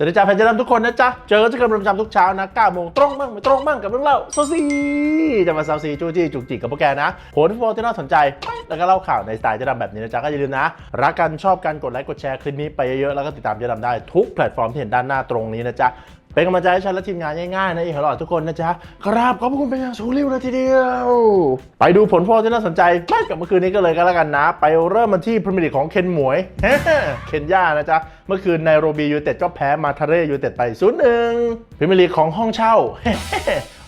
สวัสดีจ้าแฟนเจดำทุกคนนะจ๊ะ เจอกันเป็นประจำทุกเช้านะ9โมงตรงมั่งไม่ตรงมั่งกับเรื่องเล่าโซซีจะมาซาวซีจูจี้จุกจิกกับพวกแกนะผลฟุตบอลที่น่าสนใจ แล้วก็เล่าข่าวในสไตล์เจดำแบบนี้นะจ๊ะ ก็อย่าลืมนะ รักกันชอบกันกดไลค์กดแชร์คลิปนี้ไปเยอะๆแล้วก็ติดตามเจดำได้ทุกแพลตฟอร์มที่เห็นด้านหน้าตรงนี้นะจ๊ะ เป็นกำลังใจให้ฉันและทีมงานง่ายๆนะอีกหลอดทุกคนนะจ๊ะครับขอบพระคุณเป็นอย่างสูงริ้วเลยทีเดียว ไปดูผลฟุตบอลที่น่าสนใจไม่กับเมื่อคืนนี้ก็เลยก็แล้วกันนะ ไปเริ่มมาที่พรีเมียร์ลีกของเคนหมวยเคนย่านะจ๊ะเมื่อคืนไนโรบียูเต็ดก็แพ้มาทาเรยูเต็ดไปศูนย์หนึ่งพรีเมียร์ลีกของห้องเช่า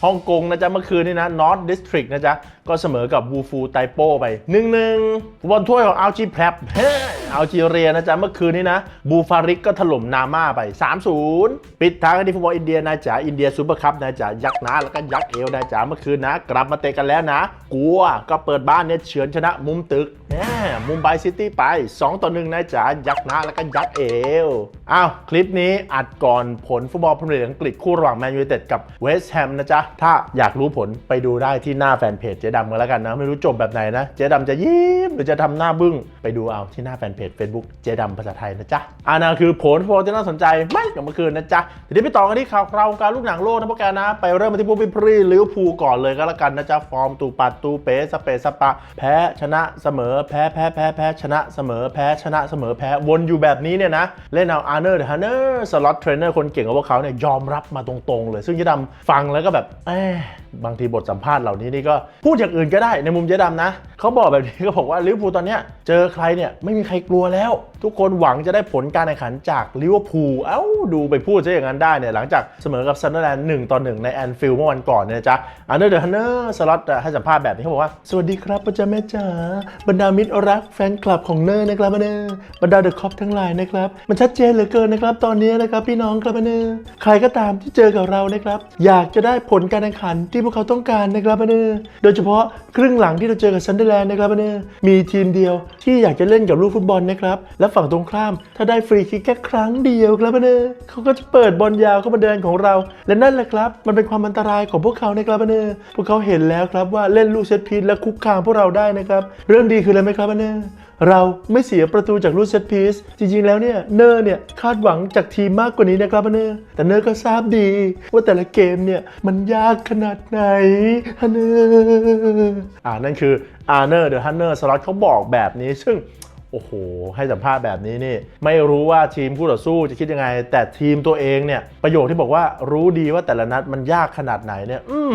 ฮ่องกงนะจ๊ะเมื่อคืนนี้นะนอ t ดิสทริกนะจ๊ะ ก็เสมอกับวูฟูไตโป้ไป1นึฟุตบอลถ้วยของอัลจีแพรบอัลจีเรียนะจ๊ะ เมื่อคืนนี้นะ บูฟาริกก็ถล่มนาม่าไป 3-0 ปิดท้ายกันที่ฟุตบอลอินเดียนะจ๊ะ อินเดียซูเปอร์คัพนะจ๊ะ ยักษ์นาแล้วก็ยักษ์เอวนะจ๊ะ เมื่อคืนนะ กลับมาเตะกันแล้วนะกัวก็เปิดบ้านเนี่ยเฉือนชนะมุมตึก มุมไบซิตี้ไป 2 ต่อ1นะจ๊ะยักษ์หนาแล้วก็ยักษ์เอวอ้าว คลิปนี้อัดก่อนผลฟุตบอลพรีเมียร์อังกฤษคู่ระหว่างแมนยูไนเต็ดกับเวสต์แฮมนะจ๊ะ ถ้าอยากรู้ผลไปดูได้ที่หน้าแฟนเพจเจ๊ดำกันแล้วกันนะ ไม่รู้จบแบบไหนนะ เจ๊ดำจะยิ้มหรือจะทำหน้าบึ้ง ไปดูเอาที่หน้าแฟนเพจ Facebook เจ๊ดำภาษาไทยนะจ๊ะอันนั้นคือผลฟุตบอลที่น่าสนใจไม่กับเมื่อคืนนะจ๊ะทีนี้ไปต่อกันที่ข่าวคราวการลูกหนังโลกนะพวกแกนะไปเริ่มที่ผู้พิพรีลิเวอร์พูลก่อนเลยก็แล้วกันนะจ๊ะฟอร์มตูปัดตูเป๋สเปสปะ แพ้ชนะเสมอแพ้แพ้แพ้แพ้ชนะเสมอแพ้ชนะเสมอแพ้วนอยู่แบบนี้เนี่ยนะ เล่นเอาอาร์เนอร์เดอะฮันเนอร์สล็อตเทรนเนอร์คนเก่งของพวกเขาเนี่ยยอมรับมาตรงๆเลย ซึ่งเจ๊ดำฟังแล้วก็แบบเอ๊บางทีบทสัมภาษณ์เหล่านี้นี่ก็พูดอย่างอื่นก็ได้ในมุมเจดดำนะเขาบอกแบบนี้ก็บอกว่าลิเวอร์พูลตอนเนี้ยเจอใครเนี่ยไม่มีใครกลัวแล้ว ทุกคนหวังจะได้ผลการแข่งขันจากลิเวอร์พูล เอ้า ดูไปพูดซะอย่างนั้นได้เนี่ย หลังจากเสมอกับซันเดอร์แลนด์หนึ่งต่อหนึ่งในแอนฟิลด์เมื่อวันก่อนเนี่ยจ๊ะอันเดอร์เดอะฮันเนอร์สล็อตให้สัมภาษณ์แบบนี้เขาบอกว่า สวัสดีครับพ่อจ้าแม่จ๋าบรรดามิตรรักแฟนคลับของเนอร์นะครับเนอร์บรรดาเดอะคอปทั้งหลายนะครับ มันชัดเจนเหลือเกินนะครับ ตอนนี้นะครับพี่น้องครับเนอร์ใครก็ตามที่เจอกับเรานะครับ อยากจะได้ผลการแข่งขันที่พวกเขาต้องการนะครับเนอร์โดยเฉพาะครึ่งหลังที่เราเจอกับซันเดอร์แลนด์นะครับเนอร์มีทีมเดียวที่อยากจะเล่นกับลูกฟุตบอลนะครับและฝั่งตรงข้าม ถ้าได้ฟรีคิกแค่ครั้งเดียวครับเนอร์เขาก็จะเปิดบอลยาวเข้ามาเดินของเรา และนั่นแหละครับ มันเป็นความอันตรายของพวกเขานะครับเนอร์พวกเขาเห็นแล้วครับว่าเล่นลูกเซตพีซและคุกคามพวกเราได้นะครับเรื่องดีคืออะไรไหมครับเนอร์เราไม่เสียประตูจากลูกเซตพีซจริงๆ แล้วเนี่ยเนอร์เนี่ยคาดหวังจากทีมมากกว่านี้นะครับเนอร์แต่เนอร์ก็ทราบดี ว่าแต่ละเกมเนี่ยมันยากขนาดไหนฮะเนอร์อ่านั่นคืออาร์เนอร์เดอะฮันเนอร์สล็อตเขาบอกแบบนี้ซึ่ง โอ้โห ให้สัมภาษณ์แบบนี้นี่ ไม่รู้ว่าทีมคู่ต่อสู้จะคิดยังไง แต่ทีมตัวเองเนี่ย ประโยคที่บอกว่ารู้ดีว่าแต่ละนัดมันยากขนาดไหนเนี่ยอืม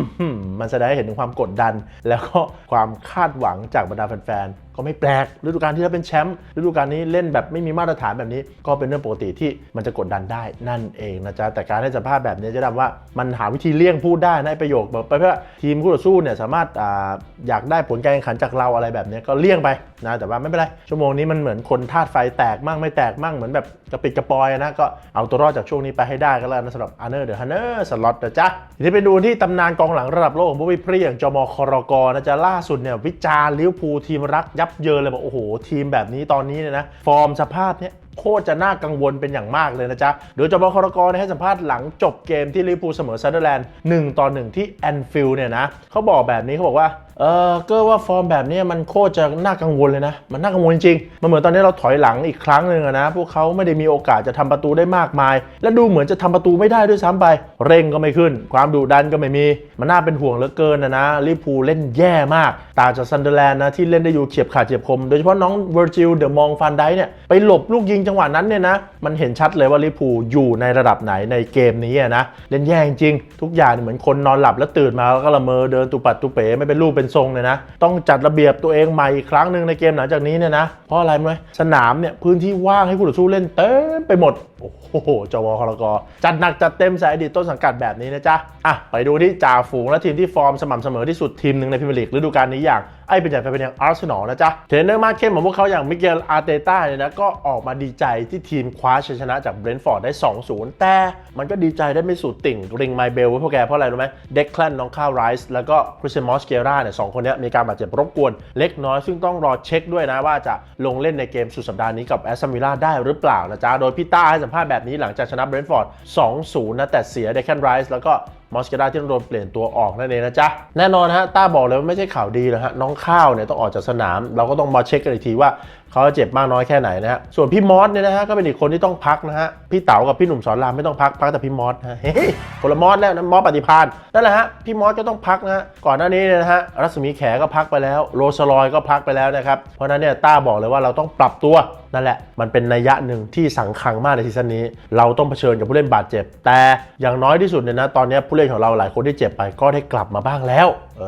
มันแสดงให้เห็นถึงความกดดัน แล้วก็ความคาดหวังจากบรรดาแฟนๆ ก็ไม่แปลกฤดูกาลที่แล้วเป็นแชมป์ฤดูกาลนี้เล่นแบบไม่มีมาตรฐานแบบนี้ ก็เป็นเรื่องปกติที่มันจะกดดันได้นั่นเองนะจ๊ะแต่การให้สัมภาษณ์แบบนี้จะดำว่ามันหาวิธีเลี่ยงพูดได้นะไอประโยคแบบไปเพื่อทีมคู่ต่อสู้เนี่ยสามารถอ่าอยากได้ผลการแข่งขันจากเราอะไรแบบนี้ก็เลี่ยงไปนะแต่ว่าไม่เป็นไรชั่วโมงนี้มันเหมือนคนธาตุไฟแตกมั่งไม่แตกมั่งเหมือนแบบกระปิดกระปอยนะก็เอาตัวรอดจากช่วงนี้ไปให้ได้ก็แล้วนะสำหรับอาร์เนอร์เดอะฮันเนอร์สล็อตนะจ๊ะทีนี้ไปดูที่ตำนานกองหลังระดับโลกของพวกวิพรีอย่างจมครกนะจ๊ะล่าสุดเนี่ยวิจารลิวพูทีมรักยับเยินเลยบอกโอ้โห ทีมแบบนี้ตอนนี้เนี่ยนะฟอร์มสภาพเนี่ยโคตรจะน่ากังวลเป็นอย่างมากเลยนะจ๊ะ เดี๋ยวจบครกรให้สัมภาษณ์หลังจบเกมที่ลิเวอร์พูลเสมอซันเดอร์แลนด์1ต่อ1ที่แอนฟิลด์เนี่ยนะเขาบอกแบบนี้เขาบอกว่า เออก็ว่าฟอร์มแบบนี้มันโคตรจะน่ากังวลเลยนะ มันน่ากังวลจริงๆมันเหมือนตอนนี้เราถอยหลังอีกครั้งหนึ่งอะนะ พวกเขาไม่ได้มีโอกาสจะทำประตูได้มากมาย และดูเหมือนจะทำประตูไม่ได้ด้วยซ้ำไป เร่งก็ไม่ขึ้น ความดุดันก็ไม่มี มันน่าเป็นห่วงเหลือเกินนะนะลิเวอร์พูเล่นแย่มาก ตาจากซันเดอร์แลนด์นะที่เล่นได้อยู่เฉียบขาดเฉียบคม โดยเฉพาะน้องเวอร์จิลเดอะมองฟันไดเนี่ยไปหลบลูกยิงจังหวะนั้นเนี่ยนะ มันเห็นชัดเลยว่าลิเวอร์พูอยู่ในระดับไหนในเกมนี้นะ เล่นแย่จริง ทุกอย่างเหมือนคนนอนหลับแล้วตื่นมาแล้วก็ละเมอเดินตุปัดตุเป๋ไม่เป็นรูปเป็นทรงเลยนะ ต้องจัดระเบียบตัวเองใหม่อีกครั้งหนึ่งในเกมหลังจากนี้เนี่ยนะ เพราะอะไรไหมสนามเนี่ยพื้นที่ว่างให้คู่ต่อสู้เล่นเต็มไปหมดโอ้โหจวคลกจัดหนักจัดเต็มสายอดีตต้นสังกัดแบบนี้นะจ๊ะ อะ ไปดูที่จ่าฝูงและทีมที่ฟอร์มสม่ำเสมอที่สุดทีมหนึ่งในพรีเมียร์ลีกฤดูกาลนี้อย่างไอ้เป็นใหญ่ไปเป็นอย่างอาร์เซนอลนะจ๊ะ เทรนเนอร์มาเข้มของพวกเขาอย่างมิเกลอาร์เตต้าเนี่ยนะก็ออกมาดีใจที่ทีมคว้าชัยชนะจากเบรนท์ฟอร์ดได้ 2-0 แต่มันก็ดีใจได้ไม่สุดติ่งริงไมเบลไว้พวกแกเพราะอะไรรู้ไหมเด็กแคลนน้องข้าวไรส์แล้วก็คริสเซนมอสเกราเนี่ยสองคนนี้มีการบาดเจ็บรบกวนเล็กน้อยซึ่งต้องรอเช็คด้วยนะว่าจะลงเล่นในเกมสุดสัปดาห์นี้กับแอสตันวิลล่าได้หรือเปล่านะจ๊ะโดยพี่ต้าให้สัมภาษณ์แบบนี้หลังจากชนะเบรนท์ฟอร์ด 2-0 นะแต่เสียเดคแคนไรส์แล้วก็ มอสเกดาที่ต้องโดนเปลี่ยนตัวออกนั่นเองนะจ๊ะ แน่นอนฮะต้าบอกเลยว่าไม่ใช่ข่าวดีเลยฮะน้องข้าวเนี่ยต้องออกจากสนาม เราก็ต้องมาเช็คกันอีกทีว่าเขาจะเจ็บมากน้อยแค่ไหนนะฮะส่วนพี่มอสเนี่ยนะฮะก็เป็นอีกคนที่ต้องพักนะฮะพี่เต๋ากับพี่หนุ่มสอนรามไม่ต้องพักพักแต่พี่มอสฮะเฮ้ยคนละมอสแล้วนะมอสปฏิพานนั่นแหละฮะพี่มอสก็ต้องพักนะฮะก่อนหน้านี้เนี่ยนะฮะรัศมีแขก็พักไปแล้วโรสลอยก็พักไปแล้วนะครับเพราะฉะนั้นเนี่ยต้าบอกเลยว่าเราต้องปรับตัวนั่นแหละ มันเป็นนัยยะหนึ่งที่สังคังมากในซีซั่นนี้ เราต้องเผชิญกับผู้เล่นบาดเจ็บ แต่อย่างน้อยที่สุดเนี่ยนะตอนนี้ผู้เล่นของเราหลายคนที่เจ็บไปก็ได้กลับมาบ้างแล้ว เอ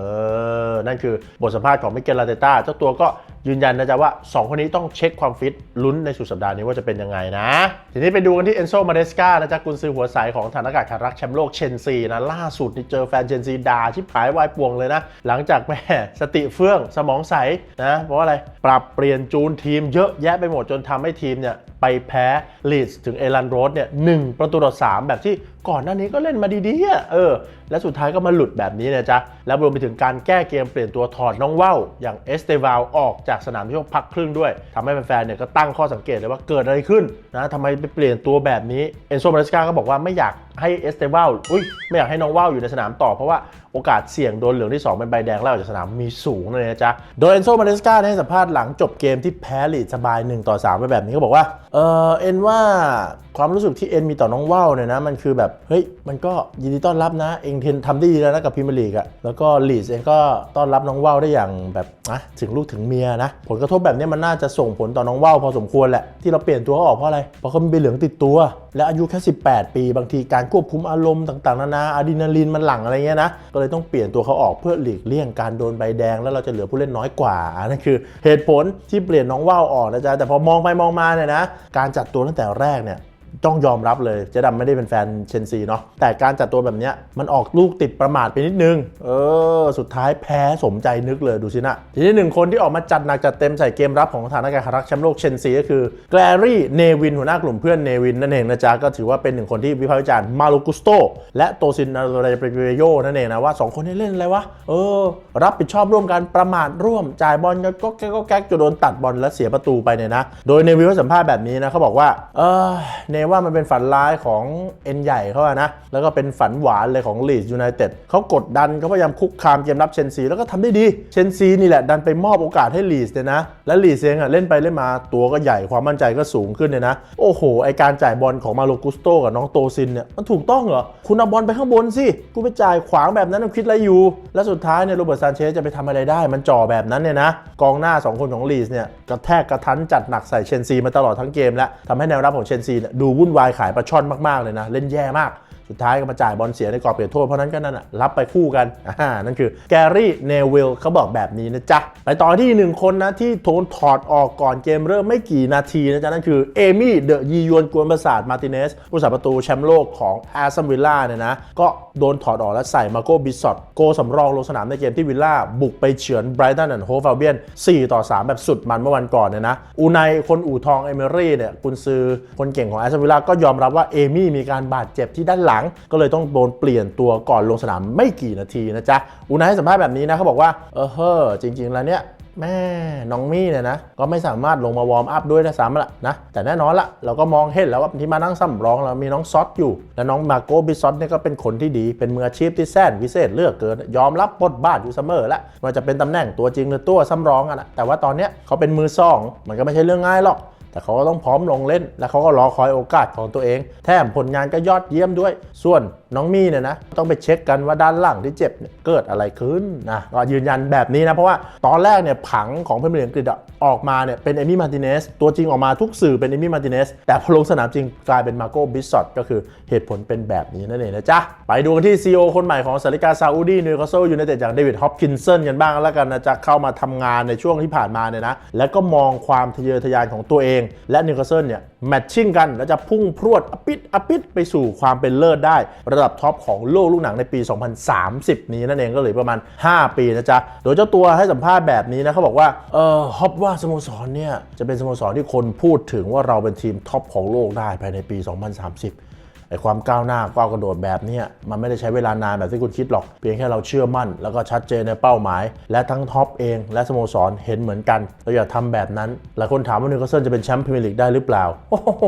อ นั่นคือบทสัมภาษณ์ของมิเกลลาเตต้าเจ้าตัวก็ยืนยันนะจ๊ะว่า 2 คนนี้ต้องเช็คความฟิตลุ้นในสุดสัปดาห์นี้ว่าจะเป็นยังไงนะ ทีนี้ไปดูกันที่เอนโซมาเดสกานะจ๊ะกุนซือหัวสายของฐานอากาศขารักแชมป์โลกเชนซีนะ ล่าสุดนี่เจอแฟนเชนซีด่าชิบหายวายป่วงเลยนะ หลังจากแม่สติเฟื่องสมองใสนะเพราะอะไรปรับเปลี่ยนจูนทีมเยอะแยะไปหมดจนทำให้ทีมเนี่ยไปแพ้ลีดส์ถึงเอลันโรสเนี่ยหนึ่งประตูต่อสามแบบที่ก่อนหน้านี้ก็เล่นมาดีๆเออและสุดท้ายก็มาหลุดแบบนี้นะจ๊ะแล้วรวมไปถึงการแก้เกมเปลี่ยนตัวถอดน้องว่าวอย่างเอสเตวาลออกจากสนามช่วงพักครึ่งด้วยทำให้แฟนๆเนี่ยก็ตั้งข้อสังเกตเลยว่าเกิดอะไรขึ้นนะทำไมไปเปลี่ยนตัวแบบนี้เอนโซมาริสกาก็บอกว่าไม่อยาก ให้เอสเตวาลอุ้ยไม่อยากให้น้องว่าวอยู่ในสนามต่อเพราะว่าโอกาสเสี่ยงโดนเหลืองที่ 2 เป็นใบแดงไล่ออกจากสนามมีสูงเลยนะจ๊ะ โดยเอนโซมาริสกาให้สัมภาษณ์หลังจบเกมที่แพ้ลีดสบาย 1 ต่อ 3 ไปแบบนี้ก็บอกว่า เออเอ็นว่าความรู้สึกที่เอ็นมีต่อน้องว่าวเนี่ยนะ มันคือแบบ เฮ้ย มันก็ยินดีต้อนรับนะ เองเทนทำได้ดีแล้วนะกับพรีเมียร์ลีกอะแล้วก็ลีดเองก็ต้อนรับน้องว่าวได้อย่างแบบนะถึงลูกถึงเมียนะ ผลกระทบแบบนี้มันน่าจะส่งผลต่อน้องว่าวพอสมควรแหละที่เราเปลี่ยนตัวเขาออกเพราะอะไรเพราะเขามีใบเหลืองติดตัว และอายุแค่ 18 ปี บางทีการควบคุมอารมณ์ต่างๆนานาอะดรีนาลีนมันหลั่งอะไรเงี้ยนะ ก็เลยต้องเปลี่ยนตัวเขาออกเพื่อหลีกเลี่ยงการโดนใบแดง แล้วเราจะเหลือผู้เล่นน้อยกว่านั่นคือ เหตุผลที่เปลี่ยนน้องว่าวออกนะจ๊ะแต่พอมองไปมองมาเนี่ยนะการจัดตัวตั้งแต่แรกเนี่ย ต้องยอมรับเลยเจ๊ดำไม่ได้เป็นแฟนเชนซีเนาะแต่การจัดตัวแบบเนี้ยมันออกลูกติดประมาทไปนิดนึง เออ สุดท้ายแพ้สมใจนึกเลยดูสินะ ทีนี้หนึ่งคนที่ออกมาจัดหนักจัดเต็มใส่เกมรับของฐานการคารักแชมป์โลกเชนซีก็คือแกลรี่เนวินหัวหน้ากลุ่มเพื่อนเนวินนั่นเองนะจ๊ะ ก็ถือว่าเป็นหนึ่งคนที่วิพากษ์วิจารณ์มาโลกุสโต และโตซินนาโรเรเปเรโยนั่นเองนะว่าสองคนนี้เล่นอะไรวะเออ รับผิดชอบร่วมกันประมาทร่วมจ่ายบอลก็ก็แก๊กก็แก๊กจนโดนตัดบอลและเสียประตูไปเนี่ยนะโดยเนวิลให้สัมภาษณ์แบบนี้นะเขาบอกว่าเออเนว่ามันเป็นฝันร้ายของเอ็นใหญ่เขาอะนะ แล้วก็เป็นฝันหวานเลยของลีดยูไนเต็ดเขากดดันเขาพยายามคุกคามเกมรับเชนซีแล้วก็ทำได้ดี เชนซีนี่แหละดันไปมอบโอกาสให้ลีดเนี่ยนะ และลีดเองอะเล่นไปเล่นมาตัวก็ใหญ่ความมั่นใจก็สูงขึ้นเนี่ยนะ โอ้โห ไอการจ่ายบอลของมาโลกุสโตกับน้องโตซินเนี่ยมันถูกต้องเหรอ คุณเอาบอลไปข้างบนสิ กูไปจ่ายขวางแบบนั้นคิดอะไรอยู่ แล้วสุดท้ายเนี่ยโรเบิร์ตซานเชสจะไปทำอะไรได้ มันจ่อแบบนั้นเนี่ยนะ กองหน้าสองคนของลีดเนี่ยกระแทกกระทันจัดหนักใส่เชนซีมาตลอดทั้งเกมแล้วทำให้แนวรับของเชนซีเนี่ยดูวุ่นวายขายปลาช่อนมากๆเลยนะ เล่นแย่มาก สุดท้ายก็มาจ่ายบอลเสียในกรอบเปลี่ยนโทษ เพราะนั้นก็นั่นน่ะรับไปคู่กันอ่านั่นคือแกรี่เนวิลเขาบอกแบบนี้นะจ๊ะ ไปต่อที่หนึ่งคนนะ ที่โทนถอดออกก่อนเกมเริ่มไม่กี่นาทีนะจ๊ะ นั่นคือเอมี่เดอะยียวนกวนประสาทมาติเนสผู้สาประตูแชมป์โลกของแอสตันวิลล่าเนี่ยนะ ก็โดนถอดออกแล้วใส่มาโกบิสซอตโกสำรองลงสนามในเกมที่วิลล่าบุกไปเฉือนไบรตันแอนด์โฮฟาเบียน4 ต่อ 3 แบบสุดมันเมื่อวันก่อนเนี่ยนะอูไนคนอู่ทองเอเมรี่เนี่ยกุนซือคนเก่งของแอสตันวิลล่าก็ยอมรับว่าเอมี่มีการบาดเจ็บที่ด้านหลังก็เลยต้องโดนเปลี่ยนตัวก่อนลงสนามไม่กี่นาทีนะจ๊ะอูไนให้สัมภาษณ์แบบนี้นะเขาบอกว่าเออเฮ้อจริง ๆ แล้วเนี่ยแม่น้องมี่เนี่ยนะ ก็ไม่สามารถลงมาวอร์มอัพด้วยนะซ้ำละนะ แต่แน่นอนละเราก็มองเห็นแล้วว่าที่มานั่งซ้ำร้องเรามีน้องซอสอยู่ และน้องมาโกบิซอสเนี่ยก็เป็นคนที่ดี เป็นมืออาชีพที่แสนวิเศษเลือกเกิน ยอมรับบทบาทอยู่เสมอละไว่าจะเป็นตำแหน่งตัวจริงหรือตัวซ้ำร้องอะนะแต่ว่าตอนเนี้ยเขาเป็นมือสอง มันก็ไม่ใช่เรื่องง่ายหรอก แต่เขาก็ต้องพร้อมลงเล่น และเขาก็รอคอยโอกาสของตัวเอง แถมผลงานก็ยอดเยี่ยมด้วย ส่วนน้องมี่เนี่ยนะ ต้องไปเช็คกันว่าด้านหลังที่เจ็บเเกิดอะไรขึ้นนะก็ยืนยันแบบนี้นะ เพราะว่าตอนแรกเนี่ยผังของพรีเมียร์ลีกอังกฤษออกมาเนี่ยเป็นเอมี่มาร์ติเนสตัวจริงออกมาทุกสื่อเป็นเอมี่มาร์ติเนสแต่พอลงสนามจริงกลายเป็นมาโกบิสซอตก็คือเหตุผลเป็นแบบนี้นั่นเองนะจ๊ะไปดูกันที่ CEO คนใหม่ของสาริกาซาอุดีนิวคาสเซิลยูไนเต็ดอย่างเดวิดฮอปกินสันกันบ้างแล้วกันนะจ๊ะเข้ามาทำงานในช่วงที่ผ่านมาเนี่ยนะแล้วก็มองความทะเยอทะยานของตัวเองและนิวคาสเซิลเนี่ยแมทชิ่งกัน แล้วจะพุ่งพรวดอปิดอปิดไปสู่ความเป็นเลิศได้ ระดับท็อปของโลกลูกหนังในปี 2030 นี้นั่นเองก็เหลือประมาณ 5 ปีนะจ๊ะ โดยเจ้าตัวให้สัมภาษณ์แบบนี้นะเขาบอกว่าเออฮอบว่าสโมสรเนี่ยจะเป็นสโมสรที่คนพูดถึงว่าเราเป็นทีมท็อปของโลกได้ภายในปี 2030 ไอ้ความก้าวหน้าก้าวกระโดดแบบนี้มันไม่ได้ใช้เวลานานแบบที่คุณคิดหรอก เพียงแค่เราเชื่อมั่น แล้วก็ชัดเจนในเป้าหมาย และทั้งท็อปเองและสโมสรเห็นเหมือนกัน เราอย่าทำแบบนั้น หลายคนถามว่านิวคาสเซิลจะเป็นแชมป์พรีเมียร์ลีกได้หรือเปล่าโอ้โห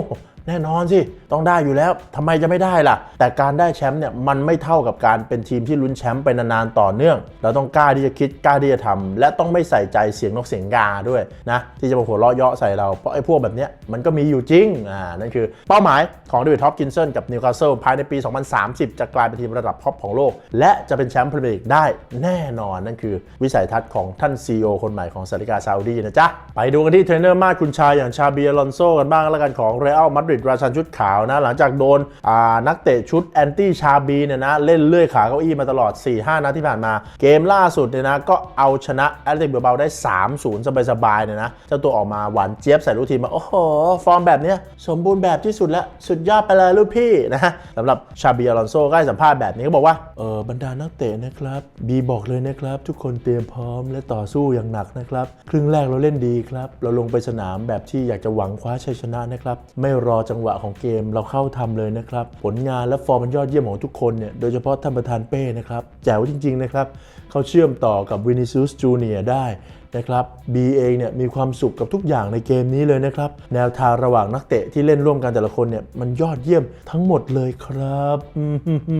แน่นอนสิ ต้องได้อยู่แล้วทำไมจะไม่ได้ล่ะ แต่การได้แชมป์เนี่ยมันไม่เท่ากับการเป็นทีมที่ลุ้นแชมป์ไปนานๆต่อเนื่อง เราต้องกล้าที่จะคิดกล้าที่จะทำและต้องไม่ใส่ใจเสียงนกเสียงกาด้วยนะที่จะมาหัวเราะเยาะใส่เราเพราะไอ้พวกแบบเนี้ยมันก็มีอยู่จริงอ่านั่นคือเป้าหมายของเดวิดท็อปกินเซนกับนิวคาสเซิลภายในปี 2030 จะกลายเป็นทีมระดับท็อปของโลก และจะเป็นแชมป์พรีเมียร์ลีกได้แน่นอน นั่นคือวิสัยทัศน์ของท่าน CEO คนใหม่ของสาริกาซาอุดีนะจ๊ะ ไปดูกันที่เทรนเนอร์มาดคุณชายอย่างชาเบียลอนโซกันบ้างแล้วกันของเรอัลมาดริดราชันชุดขาวนะ หลังจากโดนนักเตะชุดแอนตี้ชาบีเนี่ยนะเล่นเลื่อยขาเก้าอี้มาตลอด 4-5 นัดที่ผ่านมา เกมล่าสุดเนี่ยนะก็เอาชนะแอตเลติกเบลเบาได้ 3-0 สบายๆเนี่ยนะเจ้าตัวออกมาหวานเจี๊ยบใส่ลูกทีมมาโอ้โหฟอร์มแบบเนี้ยสมบูรณ์แบบที่สุดแล้วสุดยอดไปเลยลูกพี่นะฮะสำหรับชาบีอลอนโซก็ให้สัมภาษณ์แบบนี้เขาบอกว่าเออบรรดานักเตะนะครับบีบอกเลยนะครับ ทุกคนเตรียมพร้อมและต่อสู้อย่างหนักนะครับ ครึ่งแรกเราเล่นดีครับ เราลงไปสนามแบบที่อยากจะหวังคว้าชัยชนะนะครับ ไม่รอจังหวะของเกมเราเข้าทำเลยนะครับ ผลงานและฟอร์มมันยอดเยี่ยมของทุกคนเนี่ยโดยเฉพาะท่านประธานเป้นะครับแจ๋วจริงๆนะครับเขาเชื่อมต่อกับวินิซิอุสจูเนียได้ นะครับบีเองเนี่ยมีความสุขกับทุกอย่างในเกมนี้เลยนะครับ แนวทางระหว่างนักเตะที่เล่นร่วมกันแต่ละคนเนี่ยมันยอดเยี่ยมทั้งหมดเลยครับอื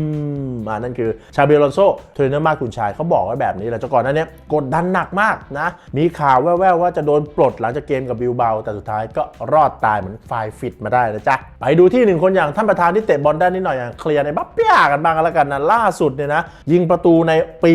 มมานั่นคือชาเบลอนโซเทรนเนอร์มากคุณชายเขาบอกไว้แบบนี้แหละจ้าก่อนนั้นเนี่ยกดดันหนักมากนะ มีข่าวแว่วๆว่าจะโดนปลดหลังจากเกมกับบิลเบา แต่สุดท้ายก็รอดตายเหมือนไฟฟิตมาได้นะจ๊ะ ไปดูที่หนึ่งคนอย่างท่านประธานที่เตะบอลได้นิดหน่อยอย่างเคลียร์ในบัฟเปียกันบ้างกันแล้วกันนะล่าสุดเนี่ยนะยิงประตูในปี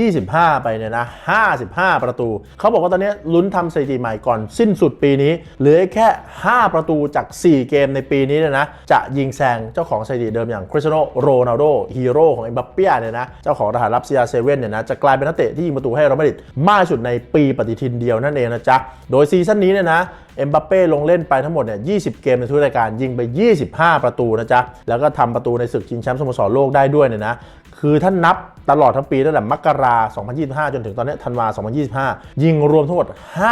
2025 ไปเนี่ยนะ 55 ประตูเขาบอกว่าตอนนี้ลุ้นทำสถิติใหม่ก่อนสิ้นสุดปีนี้เหลือแค่ 5 ประตูจาก 4 เกมในปีนี้เนี่ยนะ จะยิงแซงเจ้าของสถิติเดิมอย่างคริสเตียโนโรนัลโดฮีโร่ของเอ็มบัปเปียเนี่ยนะ เจ้าของรหัสลับ CR7 เซเว่นเนี่ยนะ จะกลายเป็นนักเตะที่ยิงประตูให้เรอมาดิดมากสุดในปีปฏิทินเดียวนั่นเองนะจ๊ะ โดยซีซั่นนี้เนี่ยนะเอ็มบัปเป้ลงเล่นไปทั้งหมดเนี่ย 20 เกมในทุกรายการยิงไป 25 ประตูนะจ๊ะ แล้วก็ทำประตูในศึกชิงแชมป์สโมสรโลกได้ด้วยเนี่ยนะ คือท่านนับตลอดทั้งปีตั้งแต่มกรา 2025 จนถึงตอนนี้ธันวา 2025 ยิงรวมทั้งหมด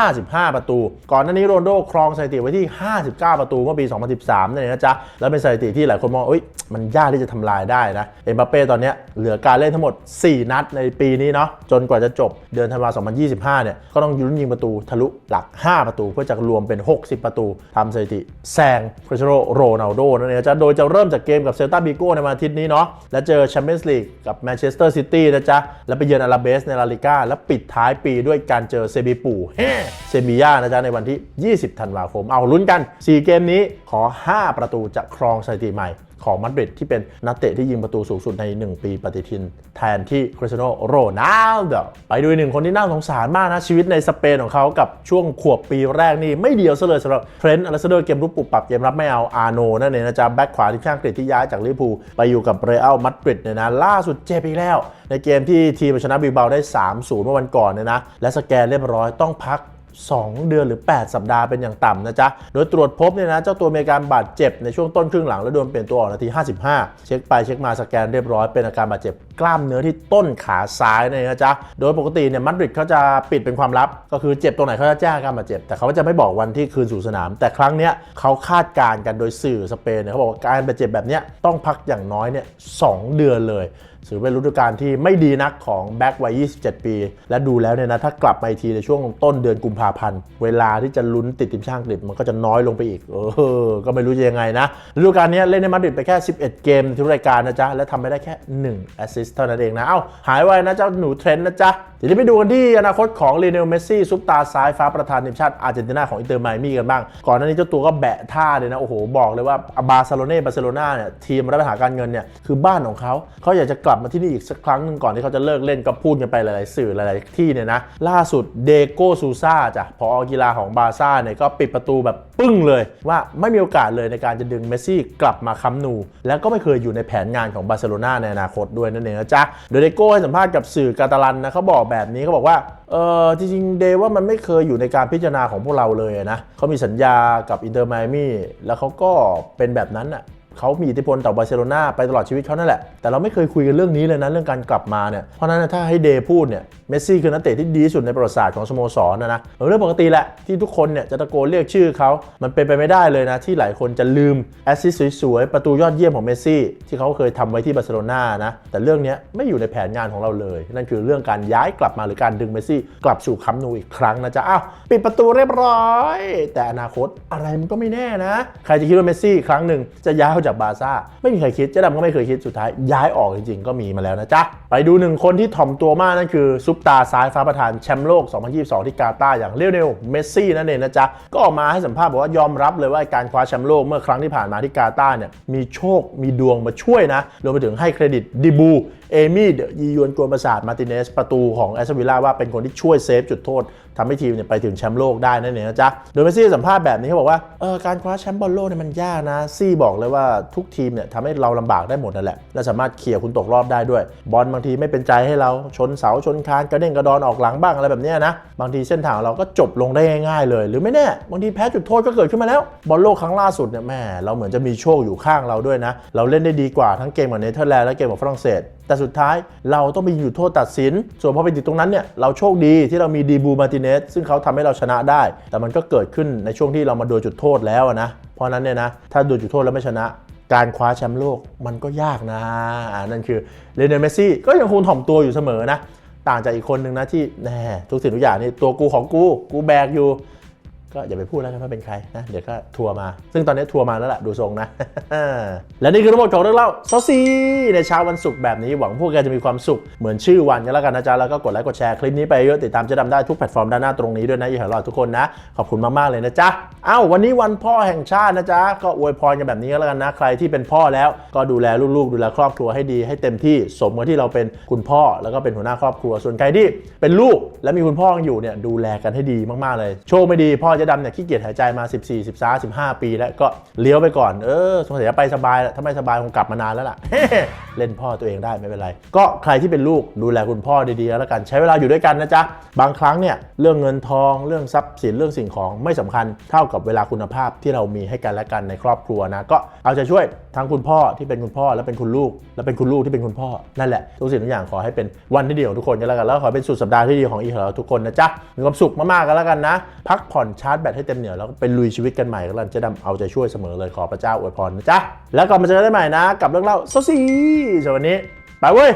55 ประตู ก่อนหน้านี้โรนโดครองสถิติไว้ที่ 59 ประตูเมื่อปี 2013นั่นเองนะจ๊ะ แล้วเป็นสถิติที่หลายคนมองเอ้ยมันยากที่จะทำลายได้นะ เอ็มบัปเป้ตอนนี้เหลือการเล่นทั้งหมด 4 นัดในปีนี้เนาะจนกว่าจะจบเดือนธันวา 2025 เนี่ยก็ต้องลุ้นยิงประตูทะลุหลัก 5 ประตู เพื่อจะรวมเป็น 60 ประตูทำสถิติแซงคริสเตียโนโรนัลโดนั่นเองนะจ๊ะโดยจะเริ่มจากเกมกับเซลตาบิโก้ในวันอาทิตย์นี้เนาะและเจอแชมเปี้ยนส์ลีกกับแมนเชสเตอร์ซิตี้นะจ๊ะ แล้วไปเยือนอาราเบสในลาลิก้า แล้วปิดท้ายปีด้วยการเจอเซบีปูเฮ้เซบีย่านะจ๊ะ ในวันที่ 20 ธันวาคม เอาลุ้นกัน 4 เกมนี้ขอ 5 ประตูจะครองสถิติใหม่ ของมาดริดที่เป็นนักเตะที่ยิงประตูสูงสุดใน 1 ปีปฏิทิน แทนที่คริสเตียโนโรนัลโดไปดูอีกหนึ่งคนที่น่าสงสารมากนะ ชีวิตในสเปนของเขากับช่วงขวบปีแรกนี่ไม่เดียวซะเลยสำหรับเทรนต์อเลสเดอร์เกมรุกปุบปรับเกมรับไม่เอาอาโนนั่นเองนะจ๊ะแบ็คขวาทีมชาติอังกที่ย้ายจากลิเวอร์พูลไปอยู่กับเรอัลมาดริดเนี่ยนะล่าสุดเจ็บอีกแล้ว ในเกมที่ทีมชนะบิลเบาได้ 3-0เมื่อวันก่อนเนี่ยนะและสแกนเรียบร้อยต้องพัก 2 เดือนหรือ 8 สัปดาห์เป็นอย่างต่ำนะจ๊ะ โดยตรวจพบเนี่ยนะเจ้าตัวมีอาการบาดเจ็บในช่วงต้นครึ่งหลังแล้วโดนเปลี่ยนตัวออกนาที 55 เช็คไปเช็คมาสแกนเรียบร้อยเป็นอาการบาดเจ็บกล้ามเนื้อที่ต้นขาซ้ายเนี่ยนะจ๊ะ โดยปกติเนี่ยมาดริดเขาจะปิดเป็นความลับ ก็คือเจ็บตรงไหนเขาจะแจ้งอาการบาดเจ็บ แต่เขาจะไม่บอกวันที่คืนสู่สนาม แต่ครั้งเนี้ยเขาคาดการณ์กันโดยสื่อสเปนเนี่ยเขาบอกว่าการบาดเจ็บแบบเนี้ยต้องพักอย่างน้อยเนี่ยสองเดือนเลยถือเป็นฤดูกาลที่ไม่ดีนักของแบ็กวัย 27 ปี และดูแล้วเนี่ยนะถ้ากลับมาอีกทีในช่วงต้นเดือนกุมภาพันธ์ เวลาที่จะลุ้นติดทีมชาติอังกฤษมันก็จะน้อยลงไปอีก เออ ก็ไม่รู้จะยังไงนะฤดูกาลนี้เล่นในมาดริดไปแค่ 11 เกมในทุกรายการนะจ๊ะ และทำไปได้แค่ 1 แอสซิสต์เท่านั้นเองนะ เอ้า หายไวนะเจ้าหนูเทรนด์นะจ๊ะเดี๋ยวนี้ไปดูกันที่อนาคตของลีเนลเมสซี่ซุปตาร์ซ้ายฟ้าประธานทีมชาติอาร์เจนตินาของอินเตอร์ไมมี่กันบ้าง ก่อนหน้านี้เจ้าตัวก็แบะท่าเลยนะโอ้โหบอกเลยว่าบาร์เซโลนาบาร์เซโลนาเนี่ยทีมรับปัญหาการเงินเนี่ยคือบ้านของเขาเขาอยากจะกลับมาที่นี่อีกสักครั้งหนึ่งก่อนที่เขาจะเลิกเล่นก็พูดกันไปหลาย ๆ สื่อหลาย ๆ ที่เนี่ยนะล่าสุดเดโกซูซาจ้ะพอกีฬาของบาร์ซ่าเนี่ยก็ปิดประตูแบบปึ้งเลย ว่าไม่มีโอกาสเลยในการจะดึงเมสซี่กลับมาคัมนู แล้วก็ไม่เคยอยู่ในแผนงานของบาร์เซโลนาในอนาคตด้วยนั่นเองนะจ๊ะโดยเดโก้ให้สัมภาษณ์กับสื่อกาตาลันนะเขาบอกแบบนี้เขาบอกว่าเออจริงๆเดว่ามันไม่เคยอยู่ในการพิจารณาของพวกเราเลยนะเขามีสัญญากับอินเตอร์ไมมี่แล้วเขาก็เป็นแบบนั้นอะ เขามีอิทธิพลต่อบาร์เซโลนาไปตลอดชีวิตเขานั่นแหละ แต่เราไม่เคยคุยกันเรื่องนี้เลยนะเรื่องการกลับมาเนี่ย เพราะนั้นถ้าให้เดย์พูดเนี่ย เมสซี่คือนักเตะที่ดีที่สุดในประวัติศาสตร์ของสโมสรนะนะเรื่องปกติแหละที่ทุกคนเนี่ยจะตะโกนเรียกชื่อเขา มันเป็นไปไม่ได้เลยนะที่หลายคนจะลืมแอสซิสต์สวยๆ ประตูยอดเยี่ยมของเมสซี่ที่เขาเคยทำไว้ที่บาร์เซโลนานะ แต่เรื่องนี้ไม่อยู่ในแผนงานของเราเลย นั่นคือเรื่องการย้ายกลับมาหรือการดึงเมสซี่กลับสู่คัมนูอีกครั้งนะจ๊ะ อ้าวปิดประตูเรียบร้อย แต่อนาคตอะไรมันก็ไม่แน่นะ ใครจะคิดว่าเมสซี่ครั้งหนึ่งจะย้ายจากบาร์ซ่าไม่มีใครคิดเจ๊ดำก็ไม่เคยคิดสุดท้ายย้ายออกจริงๆ ก็มีมาแล้วนะจ๊ะ ไปดูหนึ่งคนที่ถ่อมตัวมากนั่นคือ ซุปตาซ้ายฟ้าประธานแชมป์โลก 2022 ที่กาตาร์อย่างเลียวเนลเมสซี่นั่นเองนะจ๊ะ ก็ออกมาให้สัมภาษณ์บอกว่ายอมรับเลยว่าการคว้าแชมป์โลกเมื่อครั้งที่ผ่านมาที่กาตาร์เนี่ยมีโชคมีดวงมาช่วยนะรวมไปถึงให้เครดิตดิบูเอมี่เดยียวนกวนประสาทมาร์ติเนสประตูของแอสตันวิลล่าว่าเป็นคนที่ช่วยเซฟจุดโทษ ทำให้ทีมเนี่ยไปถึงแชมป์โลกได้นั่นเองนะจ๊ะ โดยเมสซี่สัมภาษณ์แบบนี้เขาบอกว่าเออการคว้าแชมป์บอลโลกเนี่ยมันยากนะ ซี่บอกเลยว่าทุกทีมเนี่ยทำให้เราลำบากได้หมดนั่นแหละ และสามารถเขี่ยคุณตกรอบได้ด้วย บอลบางทีไม่เป็นใจให้เรา ชนเสาชนคานกระเด้งกระดอนออกหลังบ้างอะไรแบบนี้นะ บางทีเส้นทางของเราก็จบลงได้ง่ายๆเลย หรือไม่แน่ บางทีแพ้จุดโทษก็เกิดขึ้นมาแล้ว บอลโลกครั้งล่าสุดเนี่ยแม่เราเหมือนจะมีโชคอยู่ข้างเราด้วยนะ เราเล่นได้ดีกว่าทั้งเกมกับเนเธอร์แลนด์และเกมกับฝรั่งเศส แต่สุดท้ายเราต้องไปอยิงจุดโทษตัดสิน ส่วนพอไปติดตรงนั้นเนี่ยเราโชคดีที่เรามีดีบูมาติเนสซึ่งเขาทำให้เราชนะได้ แต่มันก็เกิดขึ้นในช่วงที่เรามาโดนจุดโทษแล้วนะ เพราะนั้นเนี่ยนะถ้าโดนจุดโทษแล้วไม่ชนะการคว้าแชมป์โลกมันก็ยากนะนั่นคือเลโอเนลเมซี่ ก็ยังคงถ่อมตัวอยู่เสมอนะ ต่างจากอีกคนหนึ่งนะที่แน่ทุกสิ่งทุกอย่างนี่ตัวกูของกู กูแบกอยู่ ก็อย่าไปพูดแล้วกันว่าเป็นใครนะเดี๋ยวก็ทัวร์มา ซึ่งตอนนี้ทัวร์มาแล้วล่ะดูทรงนะ และนี่คือทั้งหมดของเรื่องเล่าซอสซีในเช้าวันศุกร์แบบนี้หวังพวกแกจะมีความสุขเหมือนชื่อวันกันแล้วกันนะจ๊ะแล้วก็กดไลค์กดแชร์คลิปนี้ไปเยอะติดตามเจะดำได้ทุกแพลตฟอร์มด้านหน้าตรงนี้ด้วยนะอีหลอดทุกคนนะ ขอบคุณมากๆเลยนะจ๊ะเอ้าวันนี้วันพ่อแห่งชาตินะจ๊ะก็อวยพรกันแบบนี้ก็แล้วกันนะใครที่เป็นพ่อแล้วก็ดูแลลูกๆ ดูแลครอบครัวให้ดีให้เต็มที่สมกับที่เราเป็นคุณพ่อแล้วก็เป็นหัวหน้าครอบครัวส่วนใครที่เป็นลูกและมีคุณพ่ออยู่เนี่ยดูแลกันให้ดีมากๆเลย โชคไม่ดีพ่อจะดำเนี่ยขี้เกียจหายใจมา 14 13 15 ปี แล้วก็เลี้ยวไปก่อน เออสงสัยจะไปสบายแหละถ้าไม่สบายคงกลับมานานแล้วล่ะเล่นพ่อตัวเองได้ไม่เป็นไร ก็ใครที่เป็นลูกดูแลคุณพ่อดีๆแล้วกันใช้เวลาอยู่ด้วยกันนะจ๊ะบางครั้งเนี่ยเรื่องเงินทองเรื่องทรัพย์สินเรื่องสิ่งของไม่สำคัญเท่ากับเวลาคุณภาพที่เรามีให้กันและกันในครอบครัวนะก็เอาใจช่วยทั้งคุณพ่อที่เป็นคุณพ่อและเป็นคุณลูก และเป็นคุณลูกที่เป็นคุณพ่อนั่นแหละทุกสิ่งทุกอย่างขอให้เป็นวันที่ดีของทุกคนกันแล้วกันแล้วขอเป็นสุดสัปดาห์ที่ดีของอีของเราทุกคนนะจ๊ะมีความสุขมากๆกันแล้วกันนะ พักผ่อนชาร์จแบตให้เต็มเหนียวแล้วไปลุยชีวิตกันใหม่กันแล้วกันเจะดำเอาใจช่วยเสมอเลยขอพระเจ้าอวยพรนะจ๊ะแล้วกลับมาเจอกันได้ใหม่นะ กับเรื่องเล่าโซซีสวัสดีไปเว้ย